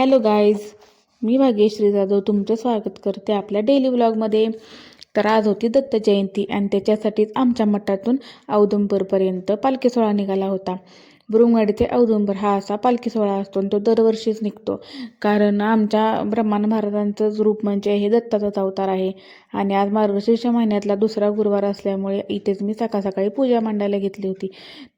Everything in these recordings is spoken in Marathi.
हॅलो गाईज मी भाग्यश्री जाधव तुमचं स्वागत करते आपल्या डेली व्लॉगमध्ये तर आज होती दत्त जयंती आणि त्याच्यासाठीच आमच्या मठातून औदुंबरपर्यंत पालखी सोहळा निघाला होता. बुरुंगवाडी ते औदुंबर हा असा पालखी सोहळा असतो आणि तो दरवर्षीच निघतो. कारण आमच्या ब्रह्मांड महाराजांचंच रूप म्हणजे हे दत्ताचाच अवतार आहे. आणि आज मार्गशीर्ष महिन्यातला दुसरा गुरुवार असल्यामुळे इथेच मी सकाळ सकाळी पूजा मांडायला घेतली होती.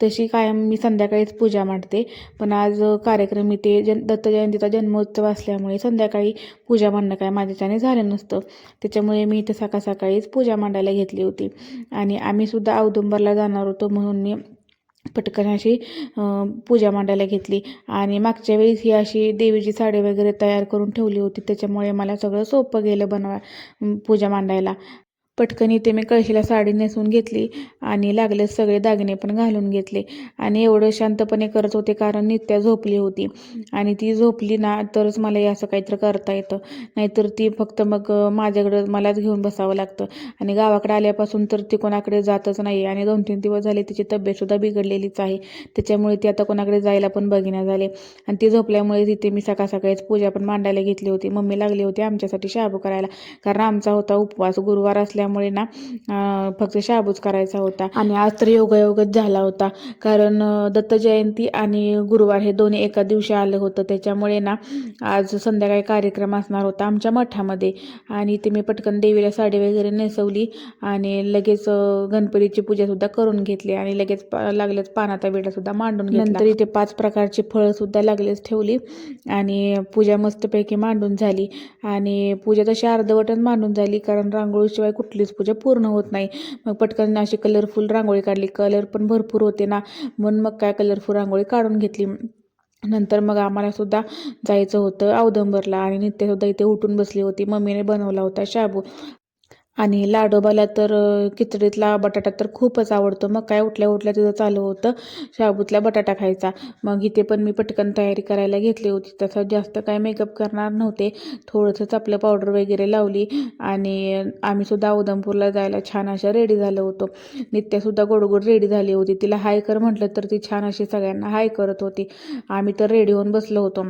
तशी कायम मी संध्याकाळीच पूजा मांडते. पण आज कार्यक्रम इथे जन दत्त जयंतीचा जन्मोत्सव असल्यामुळे संध्याकाळी पूजा मांडणं काय माझ्याच्याने झालं नसतं. त्याच्यामुळे मी इथे सकाळ सकाळीच पूजा मांडायला घेतली होती. आणि आम्हीसुद्धा औदुंबरला जाणार होतो म्हणून मी पटकन अशी पूजा मांडायला घेतली. आणि मागच्या वेळेस ही अशी देवीची साडी वगैरे तयार करून ठेवली होती. त्याच्यामुळे मला सगळं सोपं गेलं बनवा पूजा मांडायला. पटकन इथे मी कळशीला साडी नेसून घेतली आणि लागले सगळे दागिने पण घालून घेतले. आणि एवढं शांतपणे करत होते कारण नित्या झोपली होती. आणि ती झोपली ना तरच मला हे असं काहीतरी करता येतं. नाहीतर ती फक्त मग माझ्याकडं मलाच घेऊन बसावं लागतं. आणि गावाकडे आल्यापासून तर ती कोणाकडे जातच नाही. आणि दोन तीन दिवस झाले तिची तब्येतसुद्धा बिघडलेलीच आहे. त्याच्यामुळे ती आता कोणाकडे जायला पण बघिना झाले. आणि ती झोपल्यामुळे तिथे मी सकाळ सकाळीच पूजा पण मांडायला घेतली होती. मम्मी लागली होती आमच्यासाठी शाबू करायला. कारण आमचा होता उपवास. गुरुवार असल्या असल्यामुळे ना फक्त शाबूच करायचा होता. आणि आज तर योगायोगच झाला होता. कारण दत्त जयंती आणि गुरुवार हे दोन्ही एका दिवशी आलं होतं. त्याच्यामुळे ना आज संध्याकाळी कार्यक्रम असणार होता आमच्या मठामध्ये. आणि ते मी पटकन देवीला साडी वगैरे नेसवली आणि लगेच गणपतीची पूजासुद्धा करून घेतली. आणि लगेच लागलेच पानाचा विडासुद्धा मांडून घेतला. नंतर इथे पाच प्रकारची फळंसुद्धा लागलेच ठेवली. आणि पूजा मस्तपैकी मांडून झाली. आणि पूजा तशी अर्धवटच मांडून झाली. कारण रांगोळीशिवाय कुठलीच पूजा पूर्ण होत नाही. मग पटकन अशी कलरफुल रांगोळी काढली. कलर पण भरपूर होते ना. म्हणून मग काय कलरफुल रांगोळी काढून घेतली. नंतर मग आम्हाला सुद्धा जायचं होतं औदंबरला आणि नित्यसुद्धा इथे उठून बसली होती. मम्मीने बनवला होता शाबू. आणि लाडोबाला तर खिचडीतला बटाटा तर खूपच आवडतो. मग काय उठल्या उठल्या तिथं चालू होतं. शाबूतला बटाटा खायचा. मग इथे पण मी पटकन तयारी करायला घेतली होती. तसं जास्त काय मेकअप करणार नव्हते. थोडंसंच आपलं पावडर वगैरे लावली आणि आम्हीसुद्धा उदमपूरला उधमपूरला जायला छान अशा रेडी झालो होतो. नित्यासुद्धा गोडगोड रेडी झाली होती. तिला हाय कर म्हटलं तर ती छान अशी सगळ्यांना हाय करत होती. आम्ही तर रेडी होऊन बसलो होतो.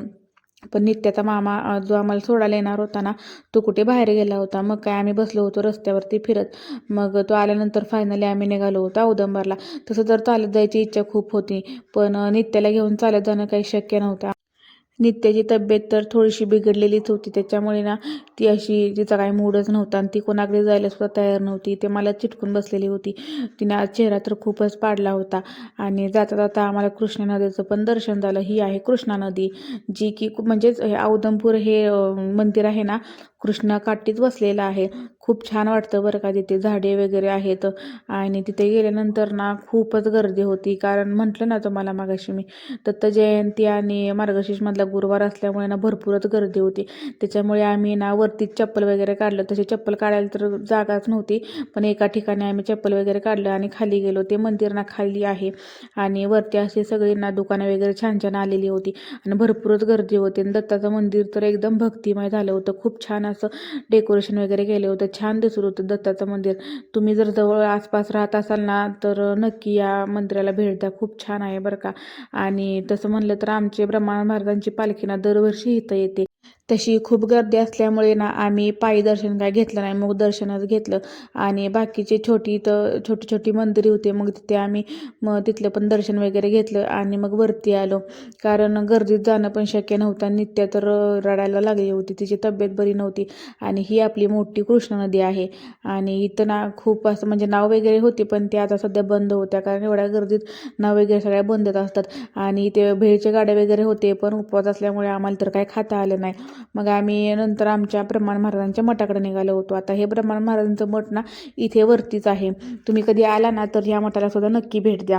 पण नित्याचा मामा जो आम्हाला सोडायला येणार होता ना तो कुठे बाहेर गेला होता. मग काय आम्ही बसलो होतो रस्त्यावरती फिरत. मग तो आल्यानंतर फायनली आम्ही निघालो होतो औदंबरला. तसं तर चालत जायची इच्छा खूप होती पण नित्याला घेऊन चालत जाणं काही शक्य नव्हतं. नित्याची तब्येत तर थोडीशी बिघडलेलीच होती. त्याच्यामुळे ना ती अशी तिचा काही मूडच नव्हता आणि ती कोणाकडे जायला सुद्धा तयार नव्हती. ते मला चिटकून बसलेली होती. तिने आज चेहरा तर खूपच पाडला होता आणि जाता जाता आम्हाला कृष्णा नदीचं पण दर्शन झालं. ही आहे कृष्णा नदी जी की म्हणजेच हे हे मंदिर आहे ना कृष्णा काठीत वसलेलं आहे. खूप छान वाटतं बरं का तिथे झाडे वगैरे आहेत. आणि तिथे गेल्यानंतर ना खूपच गर्दी होती. कारण म्हटलं ना तुम्हाला मागाशी मी दत्त जयंती आणि मार्गशीर्षमधला गुरुवार असल्यामुळे ना भरपूरच गर्दी होती. त्याच्यामुळे आम्ही ना वरतीच चप्पल वगैरे काढलं. तशी चप्पल काढायला तर जागाच नव्हती. पण एका ठिकाणी आम्ही चप्पल वगैरे काढलं आणि खाली गेलो. ते मंदिर ना खाली आहे. आणि वरती अशी सगळी ना दुकानं वगैरे छान छान आलेली होती. आणि भरपूरच गर्दी होती. आणि दत्ताचं मंदिर तर एकदम भक्तिमय झालं होतं. खूप छान असं डेकोरेशन वगैरे केलं होतं. छान दिसत होतं दत्ताचं मंदिर. तुम्ही जर जवळ आसपास राहत असाल ना तर नक्की या मंदिराला भेट द्या. खूप छान आहे बरं का. आणि तसं म्हणलं तर आमचे ब्रह्मा महाराजांची पालखी ना दरवर्षी इथं येते. तशी खूप गर्दी असल्यामुळे ना आम्ही पायी दर्शन काय घेतलं नाही. मग दर्शनच घेतलं. आणि बाकीचे छोटी तर छोटी छोटी मंदिरे होते. मग तिथे आम्ही मग तिथलं पण दर्शन वगैरे घेतलं आणि मग वरती आलो. कारण गर्दीत जाणं पण शक्य नव्हतं. आणि नित्या तर रडायला लागली होती. तिची तब्येत बरी नव्हती. आणि ही आपली मोठी कृष्णा नदी आहे. आणि इथं ना खूप असं म्हणजे नाव वगैरे होती पण ते आता सध्या बंद होत्या. कारण एवढ्या गर्दीत नाव वगैरे सगळ्या बंदच असतात. आणि ते भेळचे गाड्या वगैरे होते पण उपवास असल्यामुळे आम्हाला तर काय खाता आलं नाही. मग आम्ही नंतर आमच्या ब्रह्मान महाराजांच्या मठाकडे निघालो होतो. आता हे ब्रह्मान महाराजांचं मठ ना इथे वरतीच आहे. तुम्ही कधी आला ना तर ह्या मठाला सुद्धा नक्की भेट द्या.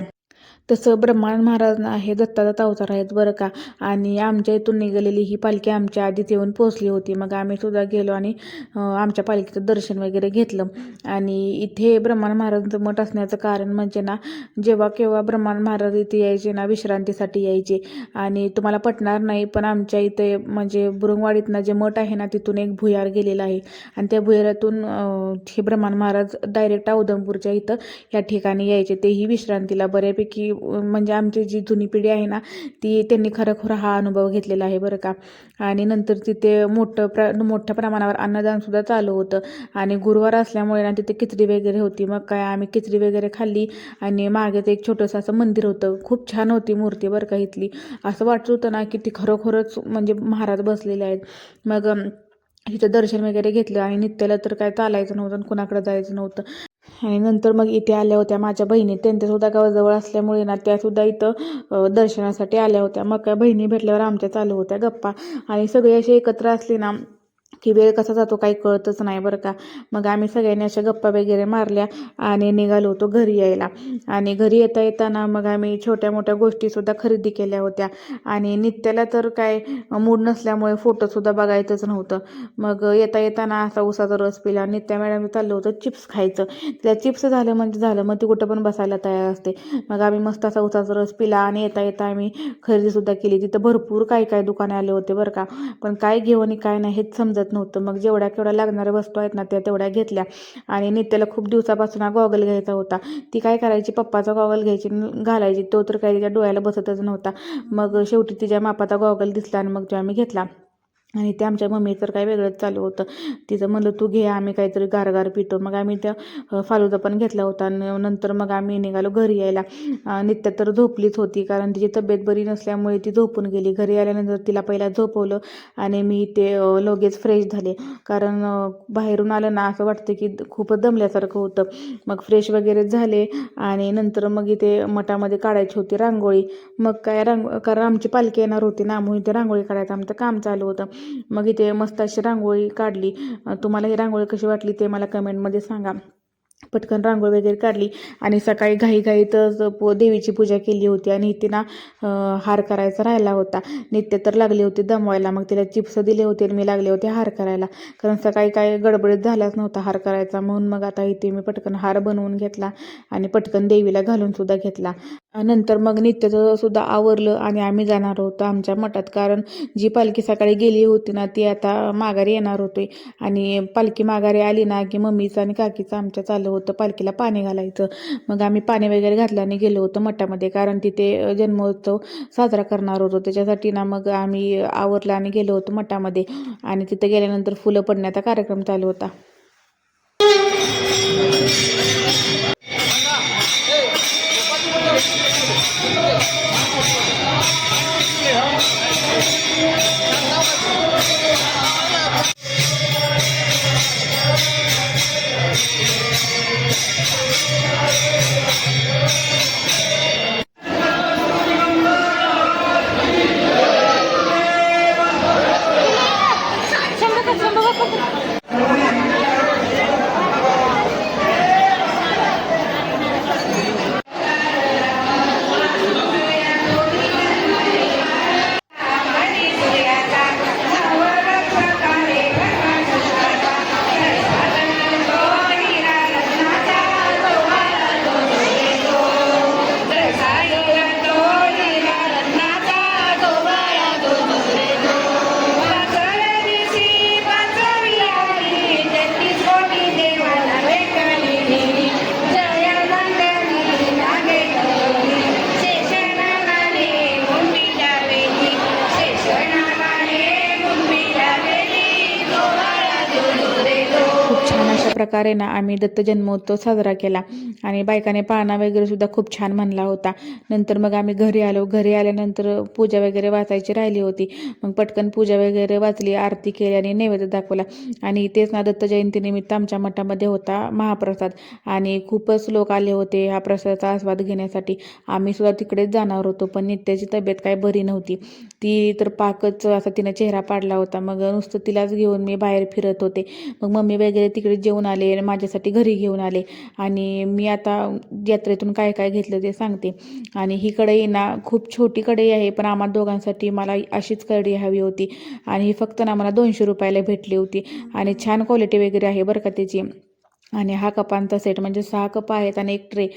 तसं ब्रह्मानंद महाराज आहे हे दत्ताचा अवतार आहेत बरं का. आणि आमच्या इथून निघालेली ही पालखी आमच्या आधीच येऊन पोहोचली होती. मग आम्ही सुद्धा गेलो आणि आमच्या पालखीचं दर्शन वगैरे घेतलं. आणि इथे ब्रह्मानंद महाराजांचं मठ असण्याचं कारण म्हणजे ना जेव्हा केव्हा ब्रह्मानंद महाराज इथे यायचे ना विश्रांतीसाठी यायचे. आणि तुम्हाला पटणार नाही पण आमच्या इथे म्हणजे बुरुंगवाडीतनं जे मठ आहे ना तिथून एक भुयार गेलेला आहे. आणि त्या भुयारातून हे ब्रह्मानंद महाराज डायरेक्ट औदमपूरच्या इथं या ठिकाणी यायचे. तेही विश्रांतीला बऱ्यापैकी म्हणजे आमची जी जुनी पिढी आहे ना ती त्यांनी खरोखर हा अनुभव घेतलेला आहे बरं का. आणि नंतर तिथे मोठं प्र मोठ्या प्रमाणावर अन्नदानसुद्धा चालू होतं. आणि गुरुवार असल्यामुळे ना तिथे खिचडी वगैरे होती. मग काय आम्ही खिचडी वगैरे खाल्ली आणि मागेच एक छोटंसं असं मंदिर होतं. खूप छान होती मूर्ती बरं का इथली. असं वाटत होतं ना की ती खरोखरच म्हणजे महाराज बसलेले आहेत. मग अं, इथं दर्शन वगैरे घेतलं आणि नित्याला तर काय चालायचं नव्हतं आणि कुणाकडे जायचं नव्हतं. आणि नंतर मग इथे आल्या होत्या माझ्या बहिणी. त्यांच्यासुद्धा गावाजवळ असल्यामुळे ना त्यासुद्धा इथं दर्शनासाठी आल्या होत्या. मग काय बहिणी भेटल्यावर आमच्या चालू होत्या गप्पा. आणि सगळे असे एकत्र असले ना की वेळ कसा जातो काही कळतच नाही बरं का. मग आम्ही सगळ्यांनी अशा गप्पा वगैरे मारल्या आणि निघालो होतो घरी यायला. आणि घरी येता येताना मग आम्ही छोट्या मोठ्या गोष्टीसुद्धा खरेदी केल्या होत्या. आणि नित्याला तर काय मूड नसल्यामुळे फोटोसुद्धा बघायचंच नव्हतं. मग येता येताना असा उसाचा रस पिला. नित्या मॅडम चाललं होतं चिप्स खायचं. तिला चिप्स झालं म्हणजे झालं. मग ती कुठं पण बसायला तयार असते. मग आम्ही मस्त असा उसाचा रस पिला आणि येता येता आम्ही खरेदीसुद्धा केली. तिथं भरपूर काय काय दुकाने आले होते बरं का. पण काय घेऊ आणि काय नाही हेच समजत नव्हतं. मग जेवढ्या केवढ्या लागणाऱ्या वस्तू आहेत ना त्या तेवढ्या घेतल्या. आणि नित्याला खूप दिवसापासून हा गॉगल घ्यायचा होता. ती काय करायची? पप्पाचा गॉगल घ्यायची घालायची. तो तर काही तिच्या डोळ्याला बसतच नव्हता. मग शेवटी तिच्या मापाचा गॉगल दिसला आणि मग तो आम्ही घेतला. आणि ते आमच्या मम्मी तर काय वेगळंच चालू होतं. तिचं म्हणलं तू घे आम्ही काहीतरी गारगार पितो. मग आम्ही त्या फालुदा पण घेतला होता. आणि नंतर मग आम्ही निघालो घरी यायला. नित्य नित्या तर झोपलीच होती कारण तिची तब्येत बरी नसल्यामुळे ती झोपून गेली. घरी आल्यानंतर तिला पहिला झोपवलं आणि मी ते लगेच फ्रेश झाले. कारण बाहेरून आलं ना असं वाटतं की खूपच दमल्यासारखं होतं. मग फ्रेश वगैरे झाले आणि नंतर मग इथे मठामध्ये काढायची होती रांगोळी. मग काय रांग कारण आमची पालखी येणार होती ना म्हणून इथे रांगोळी काढायचं आमचं काम चालू होतं. मग इथे मस्त अशी रांगोळी काढली. तुम्हाला ही रांगोळी कशी वाटली ते मला कमेंटमध्ये सांगा. पटकन रांगोळी वगैरे काढली आणि सकाळी घाईघाईतच पो देवीची पूजा केली होती आणि तिला हार करायचा राहिला होता. नित्य तर लागले होते दमवायला. मग तिला चिप्स दिले होते आणि मी लागले होते हार करायला. कारण सकाळी काय गडबडीत झालाच नव्हता हार करायचा. म्हणून मग आता इथे मी पटकन हार बनवून घेतला आणि पटकन देवीला घालून सुद्धा घेतला. नंतर मग नित्याचं सुद्धा आवरलं आणि आम्ही जाणार होतो आमच्या मठात. कारण जी पालखी सकाळी गेली होती ना ती आता माघारी येणार होती. आणि पालखी माघारी आली ना की मम्मीचं आणि काकीचं आमच्या चालू होतं पालखीला पाणी घालायचं. मग आम्ही पाणी वगैरे घातल्याने आणि गेलो होतो मठामध्ये. कारण तिथे जन्मोत्सव साजरा करणार होतो. त्याच्यासाठी ना मग आम्ही आवरलं आणि गेलो होतो मठामध्ये. आणि तिथे गेल्यानंतर फुलं पडण्याचा कार्यक्रम चालू होता. प्रकारे ना आम्ही दत्त जन्मोत्सव साजरा केला. आणि बायकाने पाळणा वगैरे सुद्धा खूप छान म्हणला होता. नंतर मग आम्ही घरी आलो. घरी आल्यानंतर पूजा वगैरे वाचायची राहिली होती. मग पटकन पूजा वगैरे वाचली आरती केली आणि नैवेद्य दाखवला. आणि तेच ना दत्त जयंतीनिमित्त आमच्या मठामध्ये होता महाप्रसाद. आणि खूपच लोक आले होते हा प्रसादाचा आस्वाद घेण्यासाठी. आम्ही सुद्धा तिकडेच जाणार होतो पण नित्याची तब्येत काय बरी नव्हती. ती तर पाकच असा तिनं चेहरा पाडला होता. मग नुसतं तिलाच घेऊन मी बाहेर फिरत होते. मग मम्मी वगैरे तिकडे जेवून आले माझ्यासाठी घरी घेऊन आले आणि मी आता यात्रेतून काय काय घेतलं ते सांगते. आणि ही कढई ना खूप छोटी कढई आहे पण आम्हा दोघांसाठी मला अशीच कढई हवी होती. आणि ही फक्त ना मला दोनशे रुपयाला भेटली होती. आणि छान क्वालिटी वगैरे आहे बरं का त्याची. आणि हा कपांचा सेट म्हणजे सहा कप आहेत आणि एक ट्रे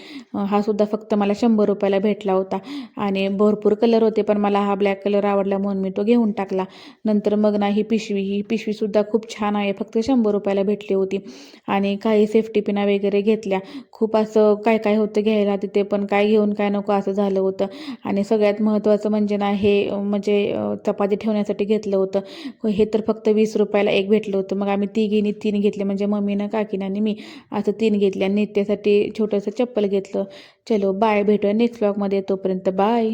हा सुद्धा फक्त मला शंभर रुपयाला भेटला होता. आणि भरपूर कलर होते पण मला हा ब्लॅक कलर आवडला म्हणून मी तो घेऊन टाकला. नंतर मग ना ही पिशवी ही पिशवीसुद्धा खूप छान आहे फक्त शंभर रुपयाला भेटली होती. आणि काही सेफ्टी पिना वगैरे घेतल्या. खूप असं काय काय होतं घ्यायला तिथे पण काय घेऊन काय नको असं झालं होतं. आणि सगळ्यात महत्त्वाचं म्हणजे ना हे म्हणजे चपाती ठेवण्यासाठी घेतलं होतं. हे तर फक्त वीस रुपयाला एक भेटलं होतं. मग आम्ही तिघीनी तीन घेतले. म्हणजे मम्मीनं काकीनं आणि मी. असं तीन घेतले आणि नित्यासाठी छोटंसं चप्पल घेतलं. चलो बाय भेटूया नेक्स्ट ब्लॉगमध्ये तोपर्यंत बाय